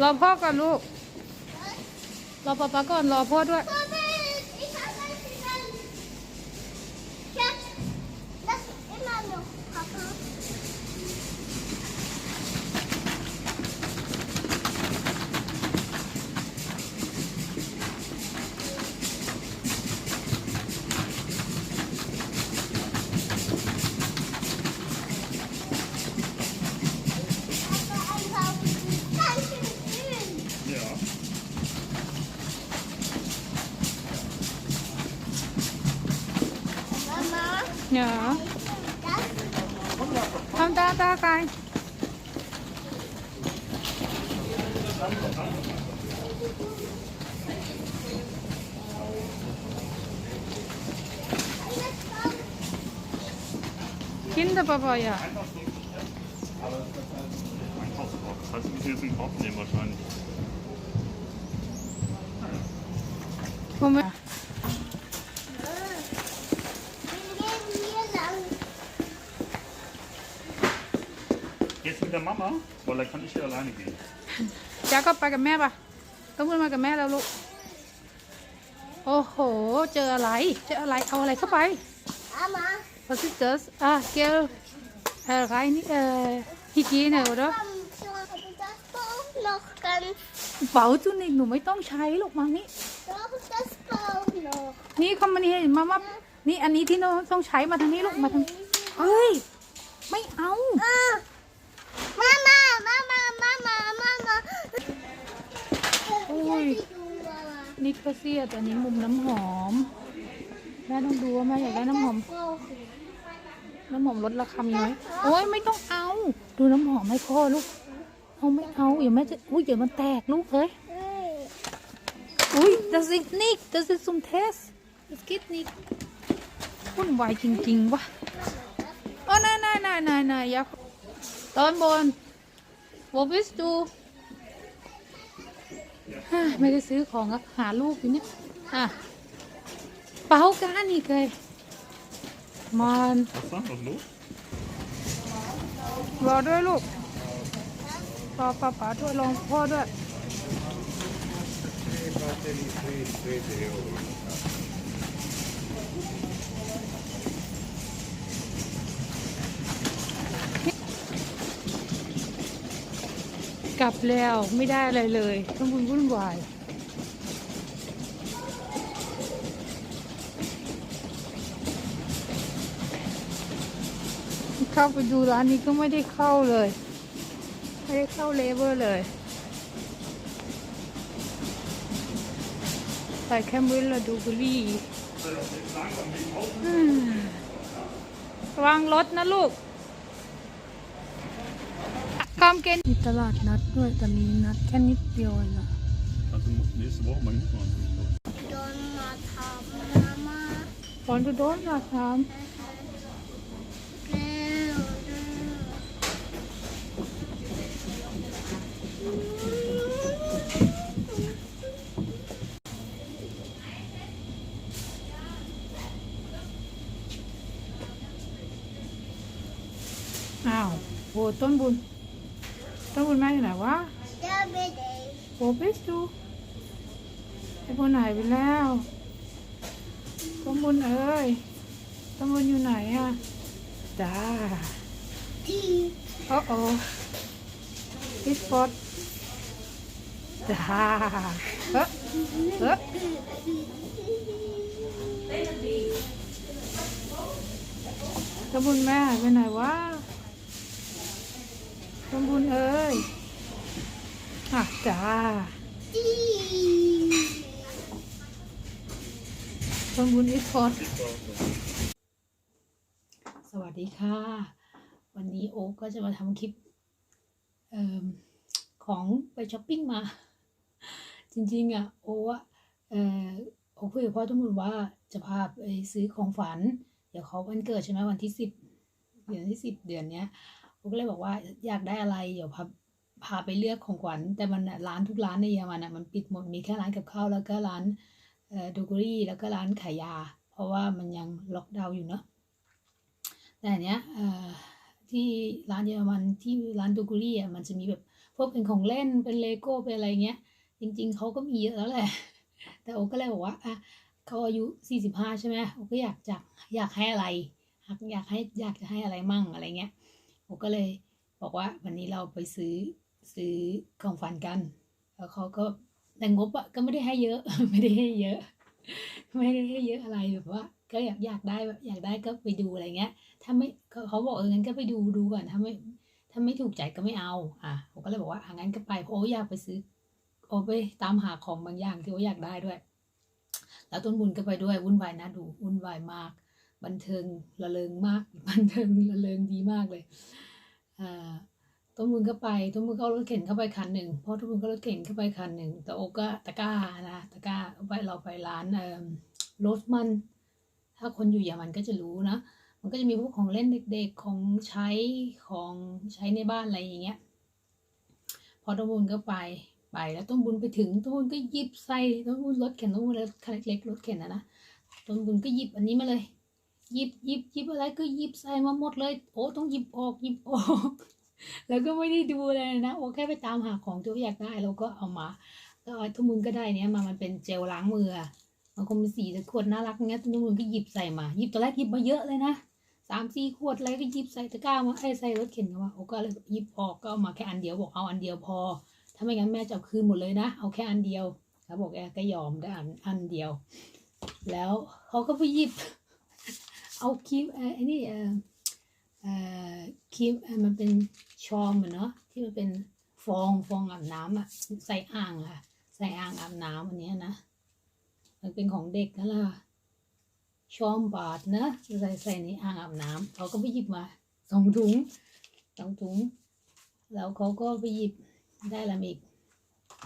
รอพ่อก่อนลูก รอป๊าป๊าก่อน รอพ่อด้วย ปะปายะ Einkaufskorb. Das heißt, wir müssen jetzt einen Korb nehmen wahrscheinlich. ผมไม่ Wir gehen hier lang. Jetzt mit จะม Mama? Weil dann kann ich ja alleine gehen. Jakob, bei ต้องไปมากับแม่แล้วลูก โอ้โห เจออะไร เจออะไร เอาอะไรเข้าไปมาพอสิเจออะเกลอะไรนี่เออฮิกีเนี่ยหรอเป๋าจุนิกหนูไม่ต้องใช้ลูกมานี่นี่คอมมานีเห็นมาว่านี่อันนี้ที่น้องต้องใช้มาทางนี้ลูกมาทางเอ้ย ไม่เอา Mama, Mama, Mama, Mama. Ui. Ja, die du, Mama. นี่ก็เสียแต่อันนี้มุมน้ำหอมแม่ต้องดูว่าแม่อยากได้น้ำหอม Brauche ich. น้ำหอมลดราคามีไหมโอ้ยไม่ต้องเอา ดูน้ำหอมให้พ่อลูก เอาไม่เอาอย่าแม่จะอุ้ยเดี๋ยวมันแตกลูกเฮ้ย Hey. อุ้ย das ist nicht das ist zum Test das geht nicht วุ่นวายจริงๆวะโอ้นายนายนายนายนายยักษ์ตอนบ น wo bist du ฮ่าไม่ได้ซื้อของอะหาลูกอยู่เนี่ยอะเป๋ากันอีกเลยมัน Was ist da? Was ist los? รอด้วยลูก รอป้าป๋าด้วยรอพ่อด้วย ลับแล้วไม่ได้อะไรเลยต้องวุ่นวุ่นวายเข้าไปดูร้านนี้ก็ไม่ได้เข้าเลย ไม่ได้เข้าเลเวอร์เลยใส่แคมวิลและดูบุรี่ระวังรถนะลูก คอมเกนมีตลาดนัดด้วยแต่มีนัดแค่นิดเดียวเองอะ Also nächste Woche mal hinfahren. Donnertag, Mama. ก่อนจะโดนราคามอ้าวโหต้นบุญ ต้นบุญแม่อยู่ไหนวะ Da bin โอ้บิสดูไอ้บุญหายไปแล้วต้นบุญเอ้ยต้นบุญอยู่ไหนอะจ้า Die. โอ้โอ้พิสปอตจ้าเฮ้เฮ้ต้นบุญแม่ไปไหนวะต้นบุญเอ้ย อะจ้า Die. ต้นบุญอีสปอตสวัสดีค่ะ วันนี้โอ๊กก็จะมาทำคลิปเอของไปช้อปปิ้งมา จริงๆ อะ โอ๊กอะเออโอ๊กคุยกับพ่อทุกคนว่าจะพาไปซื้อของฝัน เดี๋ยวเขาวันเกิดใช่ไหมวันที่สิบเดือนที่สิบเดือนเนี้ยโอ๊กก็เลยบอกว่าอยากได้อะไร เดี๋ยวพา พาไปเลือกของขวัญ แต่มันร้านทุกร้านในเยอรมันอะมันปิดหมดมีแค่ร้านกับข้าวแล้วก็ร้านเอ่อดูกรี่แล้วก็ร้านขายยา เพราะว่ามันยังล็อกดาวน์อยู่เนอะแต่อันเนี้ยเอ่อที่ร้านเยอรมันที่ร้านดูกรี่อะมันจะมีแบบพวกเป็นของเล่นเป็นเลโก้เป็นอะไรเงี้ย จริง ๆเขาก็มีเยอะแล้วแหละ แต่โอก็เลยบอกว่าอะเขาอายุสี่สิบห้าใช่ไหมโอก็อยากจะอยากให้อะไรอยากอยากให้อยากจะให้อะไรมั่งอะไรเงี้ยโอก็เลยบอกว่าวันนี้เราไปซื้อ ซื้อของฝันกัน แล้วเขาก็แต่งบอะก็ไม่ได้ให้เยอะ ไม่ได้ให้เยอะ ไม่ได้ให้เยอะอะไรแบบว่า ก็อยากอยากได้แบบอยากได้ก็ไปดูอะไรเงี้ย ถ้าไม่เขาเขาบอกเอองั้นก็ไปดูดูก่อนถ้าไม่ถ้าไม่ถูกใจก็ไม่เอาอะผมก็เลยบอกว่าอะงั้นก็ไปเพราะโอ้อยากไปซื้อโอ้ไปตามหาของบางอย่างที่โอ้อยากได้ด้วย แล้วต้นบุญก็ไปด้วยวุ่นวายนะดูวุ่นวายมาก บันเทิงระเริงมาก บันเทิงระเริงดีมากเลยอ่า ต้นบุญก็ไปต้นบุญก็เอารถเข็นเข้าไปคันหนึ่งเพราะต้นบุญก็รถเข็นเข้าไปคันหนึ่งแต่โอก็ตะกร้านะตะกร้าเอาไปเราไปร้านเอ่อโรสมัน ถ้าคนอยู่เยอรมันก็จะรู้นะมันก็จะมีพวกของเล่นเด็กๆของใช้ของใช้ในบ้านอะไรอย่างเงี้ยพอต้นบุญก็ไปไปแล้วต้นบุญไปถึงต้นบุญก็หยิบใส่ต้นบุญรถเข็นต้นบุญรถคันเล็กๆรถเข็นนะนะต้นบุญก็หยิบอันนี้มาเลยหยิบหยิบหยิบอะไรก็หยิบใส่มาหมดเลย โอ้ต้องหยิบออกหยิบออก แล้วก็ไม่ได้ดูเลยนะโอ้แค่ไปตามหาของที่อยากได้แล้วก็เอามาแล้วเอาทุกมึงก็ได้เนี้ยมามันเป็นเจลล้างมือมันคงเป็นสีแต่ขวดน่ารักเงี้ยตุ้มก็หยิบใส่มาหยิบตอนแรกหยิบมาเยอะเลยนะสามสี่ขวดอะไรก็หยิบใส่ตะกร้ามาไอ้ใส่รถเข็นกันมาโอ้ก็เลยหยิบออกก็เอามาแค่อันเดียวบอกเอาอันเดียวพอ ถ้าไม่งั้นแม่จะเอาคืนหมดเลยนะเอาแค่อันเดียวแล้วบอกแกก็ยอมได้อันอันเดียว แล้วเขาก็ไปหยิบ เอาครีมเอ่อไอ้นี่เออ ครีมมันเป็นชอมอะเนาะที่มันเป็นฟองฟองอาบน้ำอะใส่อ่างอะใส่อ่างอาบน้ำอันนี้นะมันเป็นของเด็กนั่นแหละชอมบาทนะใส่ใส่ในอ่างอาบน้ำเขาก็ไปหยิบมาสองถุงสองถุง แล้วเขาก็ไปหยิบได้ละอีก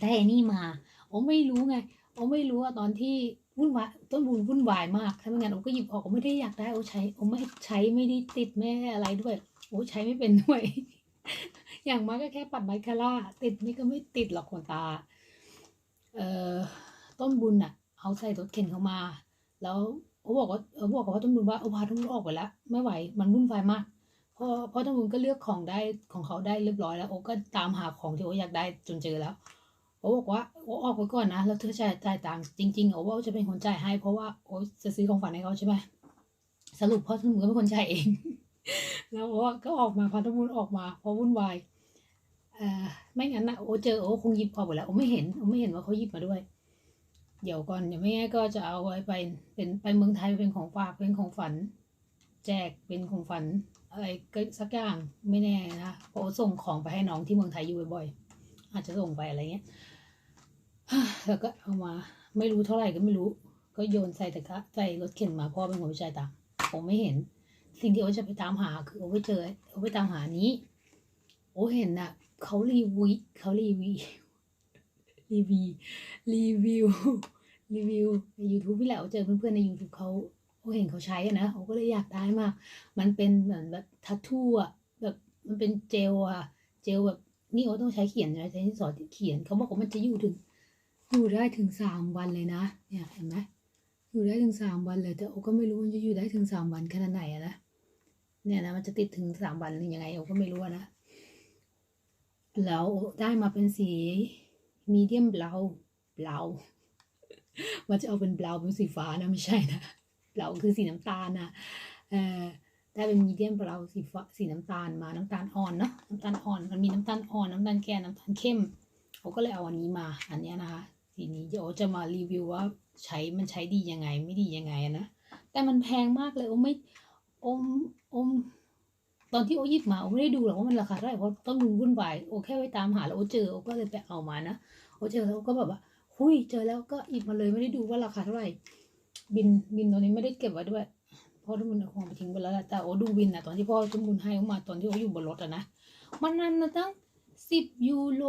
ได้นนี่มาโอ้ไม่รู้ไงโอ้ไม่รู้ว่าตอนที่ วุ่นวายต้นบุญวุ่นวายมากถ้าไม่งั้นโอก็หยิบออกโอ้ไม่ได้อยากได้โอ้ใช้โอไม่ใช้ไม่ได้ติดไม่ได้อะไรด้วยโอ้ใช้ไม่เป็นด้วย อย่างมากก็แค่ปัดไมคาร่าติดนี่ก็ไม่ติดหรอกขนตา เอ่อต้นบุญอะเอาใส่รถเข็นเข้ามา แล้วเขาบอกว่าเขาบอกว่าต้นบุญว่าเอาพาต้นบุญออกไปแล้วไม่ไหวมันวุ่นวายมากเพราะเพราะต้นบุญก็เลือกของได้ของเขาได้เรียบร้อยแล้วโอก็ตามหาของที่โออยากได้จนเจอแล้ว โอ้บอกว่าโอ้ออกไปก่อนนะแล้วเธอจะจ่ายตังค์จริงๆโอ้ว่าจะเป็นคนจ่ายให้ เพราะว่าโอ้จะซื้อของฝันให้เขาใช่ไหมสรุปพ่อต้นบุญก็เป็นคนจ่ายเอง แล้วโอ้ก็ออกมาพาต้นบุญออกมาเพราะวุ่นวายเอ่อไม่งั้นนะโอ้เจอโอ้คงหยิบออกไปแล้วโอ้ไม่เห็นโอ้ไม่เห็นว่าเขาหยิบมาด้วย เดี๋ยวก่อนเดี๋ยวไม่งั้นก็จะเอาไว้ไปเป็นไปเมืองไทยเป็นของฝากเป็นของฝัน แจกเป็นของฝันอะไรก็สักอย่างไม่แน่นะเพราะส่งของไปให้น้องที่เมืองไทยอยู่บ่อยๆอาจจะส่งไปอะไรเงี้ย แล้วก็เอามา ไม่รู้เท่าไหร่ก็ไม่รู้ ก็โยนใส่ตะกร้าใส่รถเข็นมาพ่อเป็นคนไปจ่ายตังผมไม่เห็น สิ่งที่โอจะไปตามหาคือโอไปเจอโอไปตามหานี้ โอเห็นน่ะเขารีวิวเขารีวิวรีวิวรีวิวรีวิวใน YouTube นี่แหละเจอเพื่อนๆใน YouTube เขาเขาเห็นเขาใช้อะนะเขาก็เลยอยากได้มาก มันเป็นเหมือนแบบทัตทูอะแบบมันเป็นเจลอะเจลแบบนี่โอต้องใช้เขียนใช้ที่สอนเขียนเขาบอกว่ามันจะอยู่ถึง อยู่ได้ถึงสามวันเลยนะ เนี่ยเห็นไหมอยู่ได้ถึงสามวันเลย แต่โอก็ไม่รู้มันจะอยู่ได้ถึงสามวันขนาดไหนอะนะ เนี่ยนะมันจะติดถึงสามวันหรือยังไงโอก็ไม่รู้นะ แล้วได้มาเป็นสีมีเดียมเบลาเบลาว่าจะเอาเป็นเบลาเป็นสีฟ้านะไม่ใช่นะเบลาคือสีน้ำตาลนะเอ่อได้เป็นมีเดียมเบลาสีฟ้าสีน้ำตาลมาน้ำตาลอ่อนเนาะน้ำตาลอ่อนมันมีน้ำตาลอ่อนน้ำตาลแก่น้ำตาลเข้มเขาก็เลยเอาอันนี้มาอันเนี้ยนะคะ สีนี้เดี๋ยวจะมารีวิวว่าใช้มันใช้ดียังไงไม่ดียังไงนะแต่มันแพงมากเลยโอไม่อมอมตอนที่โอหยิบมาโอไม่ได้ดูหรอกว่ามันราคาเท่าไหร่เพราะต้นทุนวุ่นวายโอแค่ไปตามหาแล้วโอเจอโอก็เลยไปเอามานะโอเจอแล้วก็แบบว่าหุยเจอแล้วก็หยิบมาเลยไม่ได้ดูว่าราคาเท่าไหร่บินบินตอนนี้ไม่ได้เก็บไว้ด้วยเพราะต้นทุนคงเอาไปทิ้งไปแล้วแหละแต่โอดูบินนะตอนที่พ่อต้นทุนให้โอมาตอนที่โออยู่บนรถอะนะมันนั้นนะตั้งสิบยูโร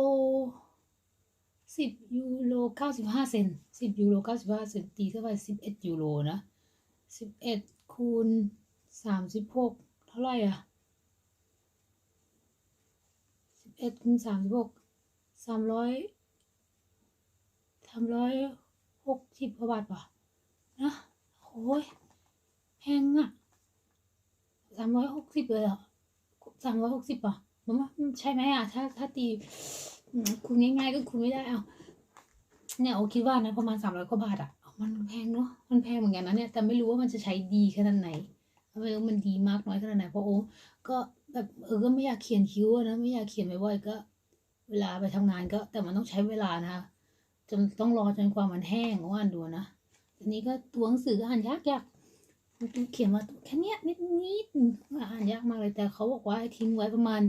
สิบยูโรเก้าสิบห้าเซนสิบยูโรเก้าสิบห้าเซนตีเข้าไปสิบเอ็ดยูโรนะสิบเอ็ดคูณสามสิบหกเท่าไหร่อะสิบเอ็ดคูณสามสิบหกสามร้อยสามร้อยหกสิบกว่าบาทป่ะนะโอ้ยแพงอะสามร้อยหกสิบเลยเหรอสามร้อยหกสิบป่ะมันใช่ไหมอะถ้าถ้าตี อืมคูง่ายๆก็คูณไม่ได้เอาเนี่ยโอคิดว่านะประมาณสามร้อยกว่าบาทอะมันแพงเนาะมันแพงเหมือนกันนะเนี่ยแต่ไม่รู้ว่ามันจะใช้ดีขนาดไหนไม่รู้มันดีมากน้อยขนาดไหนเพราะโอ้ก็แบบเออก็ไม่อยากเขียนคิ้วอะนะไม่อยากเขียนบ่อยๆก็ เวลาไปทำงานก็ แต่มันต้องใช้เวลานะคะจนต้องรอจนกว่ามันแห้งว่าอ่านดูนะทีนี้ก็ตัวหนังสืออ่านยากยากๆเขียนมาแค่เนี้ยนิดนิดๆอ่านยากมากเลยแต่เขาบอกว่าให้ทิ้งไว้ประมาณ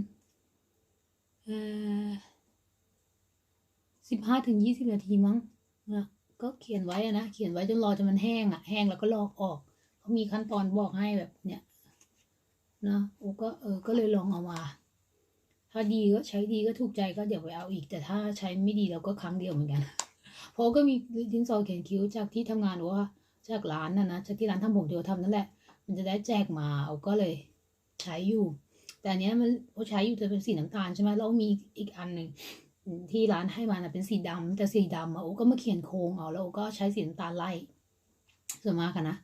เอ่อ สิบห้าถึงยี่สิบนาทีมั้งนะก็เขียนไว้อะนะเขียนไว้จนรอจนมันแห้งอะแห้งแล้วก็ลอกออกเขามีขั้นตอนบอกให้แบบเนี้ยนะโอ้ก็เออก็เลยลองเอามา ถ้าดีก็ใช้ดีก็ถูกใจก็เดี๋ยวไปเอาอีก แต่ถ้าใช้ไม่ดีเราก็ครั้งเดียวเหมือนกันเพราะก็มีดินสอเขียนคิ้วจากที่ทำงานหรอว่าจากร้านน่ะนะจากที่ร้านทำผมเดียวทำนั่นแหละ มันจะได้แจกมาเอาก็เลยใช้อยู่ แต่อันเนี้ยมันเขาใช้อยู่แต่เป็นสีน้ำตาลใช่ไหมแล้วมีอีกอันหนึ่ง ที่ร้านให้มานะเป็นสีดำแต่สีดำอะโอ้ก็มาเขียนโครงเอาแล้วโอ้ก็ใช้สีน้ำตาลไล่ส่วนมากอะนะ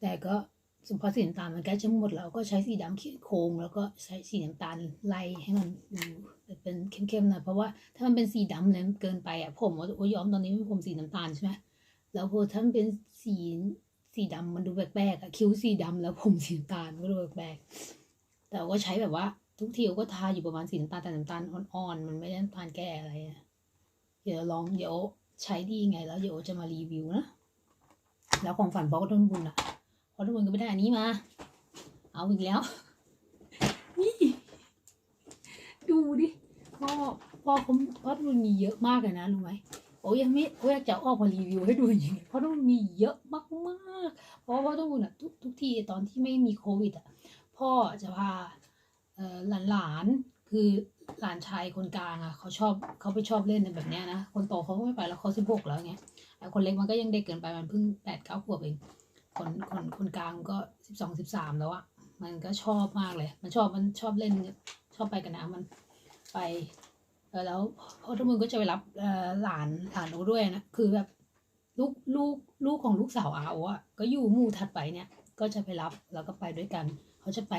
แต่ก็สุภาพสีน้ำตาลมันใกล้จะหมดแล้วก็ใช้สีดำเขียนโครงแล้วก็ใช้สีน้ำตาลไล่ให้มันดูเป็นเข้มๆน่อยเพราะว่าถ้ามันเป็นสีดำเลยเกินไปอะผมโอ้ย้อมตอนนี้เป็นผมสีน้ำตาลใช่ไหมแล้วพอถ้ามันเป็นสีสีดำมันดูแปลกๆอะคิ้วสีดำแล้วผมสีน้ำตาลมันก็ดูแปลกๆแต่ก็ใช้แบบว่า ทุกทีก็ทาอยู่ประมาณสีน้ำตาลแต่น้ำตาลอ่อนๆมันไม่ได้น้ำตาลแก่อะไรอะเดี๋ยวลองเดี๋ยวใช้ดีไงแล้วเดี๋ยวจะมารีวิวนะแล้วของฝันพ่อก็ต้นบุญอะพอทุกคนก็ไม่ได้อันนี้มา เอาอีกแล้วนี่ดูดิพ่อพ่อเขาพ่อทุกคนมีเยอะมากเลยนะรู้ไหมโอ้ยยังไม่โอ้ยอยากจะออกมารีวิวให้ดูจริงเพราะทุกคนมีเยอะมากๆเพราะว่าทุกคนอะทุกทุกทีตอนที่ไม่มีโควิดอะพ่อจะพา หลานๆคือหลานชายคนกลางอะเขาชอบเขาไปชอบเล่นในแบบเนี้ยนะคนโตเขาก็ไม่ไปแล้วเขาสิบหกแล้วไงแต่คนเล็กมันก็ยังเด็กเกินไปมันเพิ่งแปดเก้าขวบเองคนคนคนกลางก็สิบสองสิบสามแล้วอะมันก็ชอบมากเลย มันชอบมันชอบเล่นชอบไปกับน้ำมันไปแล้วพ่อทุกคนก็จะไปรับหลานหลานโอด้วยนะคือแบบลูกลูกลูกของลูกสาวอาโออะก็อยู่มู่ถัดไปเนี่ยก็จะไปรับแล้วก็ไปด้วยกัน เขาจะไป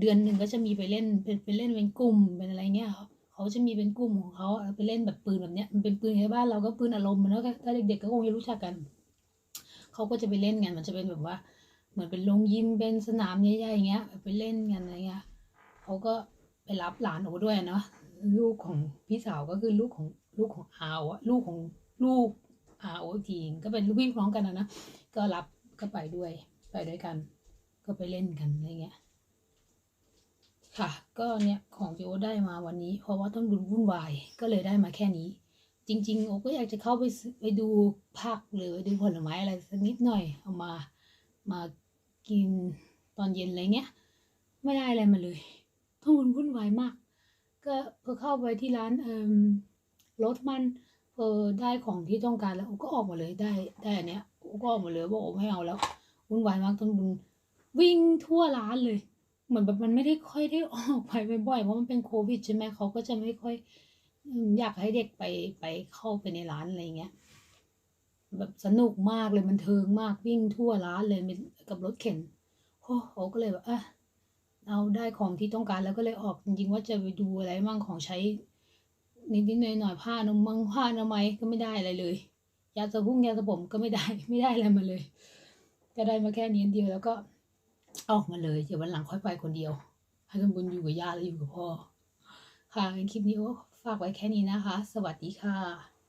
เดือนหนึ่งก็จะมีไปเล่นเป็นไปเล่นเป็นกลุ่มเป็นอะไรเงี้ยเขาจะมีเป็นกลุ่มของเขาไปเล่นแบบปืนแบบเนี้ยมันเป็นปืนในบ้านเราก็ปืนอารมณ์มันแล้วก็ถ้าเด็กๆก็คงจะรู้จักกันเขาก็จะไปเล่นกันมันจะเป็นแบบว่า เหมือนเป็นโรงยิมเป็นสนามใหญ่ๆอย่างเงี้ยไปเล่นกันอะไรเงี้ยเขาก็ไปรับหลานโอด้วยเนาะลูกของพี่สาวก็คือลูกของลูกของอาวอะลูกของลูกอาโอทีก็เป็นลูกพี่ลูกน้องกันนะนะก็รับก็ไปด้วยไปด้วยกัน ก็ไปเล่นกันอะไรเงี้ย ค่ะ ก็เนี่ยของที่โอได้มาวันนี้ เพราะว่าต้นบุญวุ่นวายก็เลยได้มาแค่นี้ จริง ๆ โอก็อยากจะเข้าไปซื้อไปดูผักหรือดูผลไม้อะไรสักนิดหน่อยเอามามากินตอนเย็นอะไรเงี้ย ไม่ได้อะไรมาเลยต้องวุ่นวุ่นวายมาก ก็พอเข้าไปที่ร้านเอ่มรถมันพอได้ของที่ต้องการแล้วโอก็ออกมาเลยได้ได้อันเนี้ยโอก็ออกมาเลยบอกโอไม่เอาแล้ววุ่นวายมากต้องบุญวิ่งทั่วร้านเลย เหมือนแบบมันไม่ได้ค่อยได้ออกไปบ่อยๆเพราะมันเป็นโควิดใช่ไหมเขาก็จะไม่ค่อยอยากให้เด็กไปไปเข้าไปในร้านอะไรเงี้ยแบบสนุกมากเลยมันเทิงมากวิ่งทั่วร้านเลยกับรถเข็นโอ้โหก็เลยแบบอะเอาได้ของที่ต้องการแล้วก็เลยออกจริงๆว่าจะไปดูอะไรมั่งของใช้นิดๆหน่อยๆผ้านมมังผ้าอนามัยก็ไม่ได้อะไรเลยยาสระผมยาสระผมก็ไม่ได้ไม่ได้อะไรมาเลย ก็ได้มาแค่นี้เดียวแล้วก็ ออกมาเลยเดี๋ยววันหลังค่อยไปคนเดียว ให้คุณบุญอยู่กับย่าและอยู่กับพ่อ ค่ะงั้นคลิปนี้ก็ฝากไว้แค่นี้นะคะ สวัสดีค่ะ